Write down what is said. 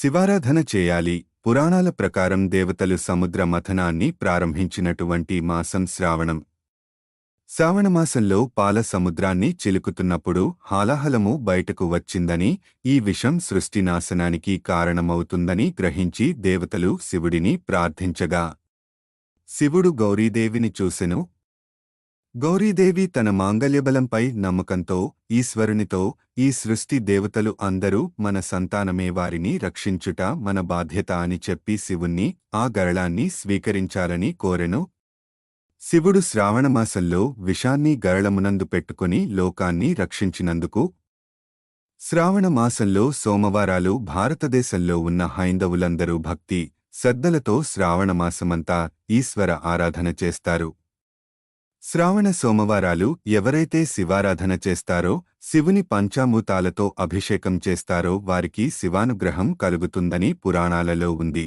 శివారాధన చేయాలి. పురాణాల ప్రకారం దేవతలు సముద్ర మథనాన్ని ప్రారంభించినటువంటి మాసం శ్రావణం. శ్రావణమాసంలో పాల సముద్రాన్ని చిలుకుతున్నప్పుడు హాలాహలము బయటకు వచ్చిందని ఈ విషం సృష్టి నాశనానికి కారణమవుతుందని గ్రహించి దేవతలు శివుడిని ప్రార్థించగా. శివుడు గౌరీదేవిని చూసెను గౌరీదేవి తన మాంగల్యబలంపై నమ్మకంతో ఈశ్వరునితో ఈ సృష్టి దేవతలు అందరూ మన సంతానమే వారిని రక్షించుట మన బాధ్యత అని చెప్పి శివుణ్ణి ఆ గరళాన్ని స్వీకరించాలని కోరెను. శివుడు శ్రావణమాసంలో విషాన్ని గరళమునందు పెట్టుకుని లోకాన్ని రక్షించినందుకు. శ్రావణమాసంలో సోమవారాలు భారతదేశంలో ఉన్న హైందవులందరూ భక్తి శ్రద్ధలతో శ్రావణమాసమంతా ఈశ్వర ఆరాధన చేస్తారు. శ్రావణ సోమవారాలు ఎవరైతే శివారాధన చేస్తారో శివుని పంచామూతాలతో అభిషేకం చేస్తారో వారికి శివానుగ్రహం కలుగుతుందని పురాణాలలో ఉంది.